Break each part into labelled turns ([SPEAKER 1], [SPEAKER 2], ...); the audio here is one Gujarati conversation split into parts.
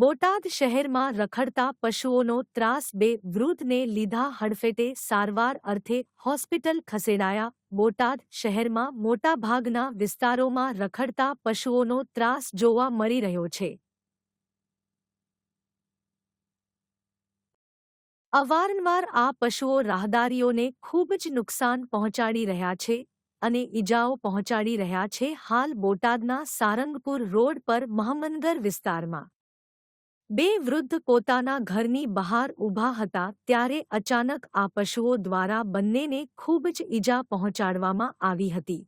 [SPEAKER 1] બોટાદ શહેરમાં રખડતા પશુઓનો ત્રાસ બે વૃદ્ધને લીધા હડફેટે સારવાર અર્થે હોસ્પિટલ ખસેડાયા. બોટાદ શહેરમાં મોટાભાગના વિસ્તારોમાં રખડતા પશુઓનો ત્રાસ જોવા મળી રહ્યો છે. અવારનવાર આ પશુઓ રાહદારીઓને ખૂબ જ નુકસાન પહોંચાડી રહ્યા છે અને ઈજાઓ પહોંચાડી રહ્યા છે હાલ બોટાદના સારંગપુર રોડ પર મહમનગર વિસ્તારમાં. બે વૃદ્ધ પોતાના ઘરની બહાર ઊભા હતા ત્યારે અચાનક આ પશુઓ દ્વારા બંનેને ખૂબ જ ઈજા પહોંચાડવામાં આવી હતી.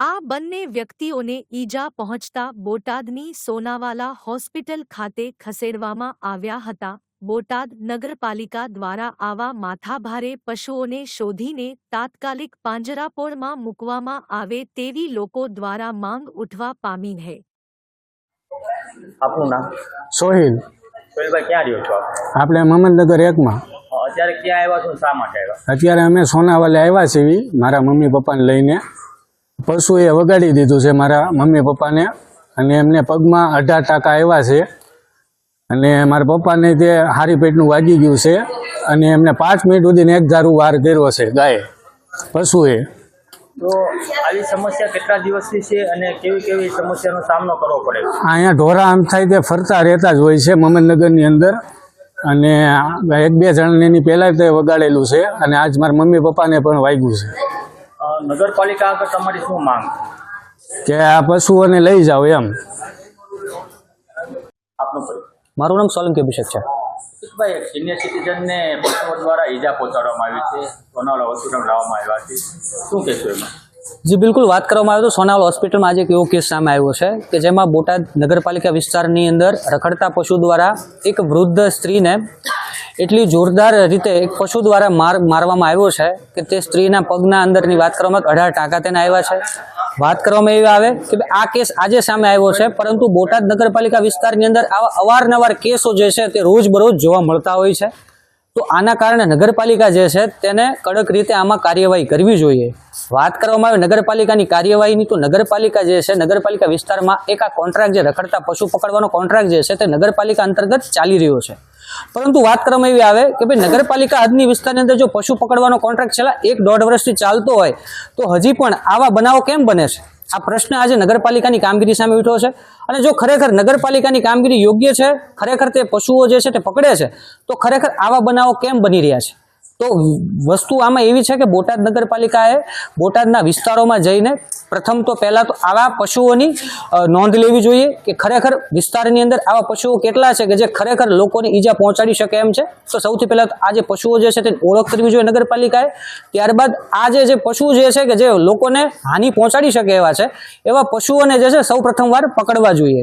[SPEAKER 1] આ બંને વ્યક્તિઓને ઈજા પહોંચતા બોટાદની સોનાવાલા હોસ્પિટલ ખાતે ખસેડવામાં આવ્યા હતા. બોટાદ નગરપાલિકા દ્વારા આવા માથાભારે પશુઓને શોધીને તાત્કાલિક પાંજરાપોળમાં મૂકવામાં આવે તેવી લોકો દ્વારા માંગ ઉઠવા પામી છે
[SPEAKER 2] આપનું નામ?
[SPEAKER 3] સોહિલ.
[SPEAKER 2] સોહિલભાઈ ક્યાં રહ્યો છો આપ?
[SPEAKER 3] આપણે મહમદનગર એકમાં.
[SPEAKER 2] અત્યારે ક્યાં આવ્યા છો શા માટે આવ્યા?
[SPEAKER 3] અત્યારે અમે સોનાવાલે આવ્યા છીએ મારા મમ્મી પપ્પાને લઈને. પશુએ વગાડી દીધું છે મારા મમ્મી પપ્પાને અને એમને પગમાં અઢાર ટાંકા આવ્યા છે. અને મારા પપ્પાને તે હારી પેટનું વાગી ગયું છે અને એમને પાંચ મિનિટ સુધીને એક ધારું વાર કર્યો છે ગાય. પશુએ.
[SPEAKER 2] તો આવી સમસ્યા કેટલા દિવસથી છે અને કેવી કેવી સમસ્યાનો સામનો કરવો પડે
[SPEAKER 3] અહીંયા ઢોરા આમ થાય તે ફરતા રહેતા જ હોય છે મહમદનગરની અંદર. અને એક બે જણને એની પહેલાં તે વગાડેલું છે અને આજ મારા મમ્મી પપ્પાને પણ વાગ્યું છે.
[SPEAKER 2] નગરપાલિકા આગળ તમારી શું માંગ
[SPEAKER 3] કે આ પશુઓને લઈ જાઓ એમ.
[SPEAKER 2] આપનું
[SPEAKER 4] મારું નામ સોલંકી અભિષેક છે.
[SPEAKER 2] ભાઈ સિનિયર સિટીઝનને પશુઓ દ્વારા ઈજા પહોંચાડવામાં આવી છે સોનાવાલા હોસ્પિટલ લાવવામાં આવ્યા છે. શું કહેશો એમાં?
[SPEAKER 4] જી, બિલકુલ વાત કરવામાં આવે તો સોનાવલ હોસ્પિટલમાં આજે એક એવો કેસ સામે આવ્યો છે કે જેમાં બોટાદ નગરપાલિકા વિસ્તારની અંદર રખડતા પશુ દ્વારા એક વૃદ્ધ સ્ત્રીને એટલી જોરદાર રીતે એક પશુ દ્વારા માર, મારવામાં આવ્યો છે કે તે સ્ત્રીના પગના અંદરની વાત કરવામાં અઢાર ટાંકા તેને આવ્યા છે. વાત કરવામાં એવી આવે કે આ કેસ આજે સામે આવ્યો છે, પરંતુ બોટાદ નગરપાલિકા વિસ્તારની અંદર આવા અવારનવાર કેસો જે છે તે રોજબરોજ જોવા મળતા હોય છે. તો આના કારણે નગરપાલિકા જે છે તેને કડક રીતે આમાં કાર્યવાહી કરવી જોઈએ. વાત કરવામાં આવે નગરપાલિકાની કાર્યવાહીની, તો નગરપાલિકા જે છે નગરપાલિકા વિસ્તારમાં એક આ કોન્ટ્રાક્ટ જે રખડતા પશુ પકડવાનો કોન્ટ્રાક્ટ જે છે તે નગરપાલિકા અંતર્ગત ચાલી રહ્યો છે. પરંતુ વાત કરવામાં એવી આવે કે ભાઈ નગરપાલિકા હદની વિસ્તારની અંદર જો પશુ પકડવાનો કોન્ટ્રાક્ટ છેલ્લા એક દોઢ વર્ષથી ચાલતો હોય, તો હજી પણ આવા બનાવો કેમ બને છે? આ પ્રશ્ન આજે નગરપાલિકાની કામગીરી સામે ઉઠ્યો છે. અને જો ખરેખર નગરપાલિકાની કામગીરી યોગ્ય છે, ખરેખર તે પશુઓ જે છે તે પકડે છે, તો ખરેખર આવા બનાવો કેમ બની રહ્યા છે? તો વસ્તુ આમાં એવી છે કે બોટાદ નગરપાલિકાએ બોટાદના વિસ્તારોમાં જઈને પ્રથમ તો પહેલાં તો આવા પશુઓની નોંધ લેવી જોઈએ કે ખરેખર વિસ્તારની અંદર આવા પશુઓ કેટલા છે કે જે ખરેખર લોકોને ઈજા પહોંચાડી શકે એમ છે? તો સૌથી પહેલાં આ જે પશુઓ જે છે તેની ઓળખ કરવી જોઈએ નગરપાલિકાએ. ત્યારબાદ આ જે જે પશુ જે છે કે જે લોકોને હાનિ પહોંચાડી શકે એવા છે, એવા પશુઓને જે છે સૌ પ્રથમ વાર પકડવા જોઈએ.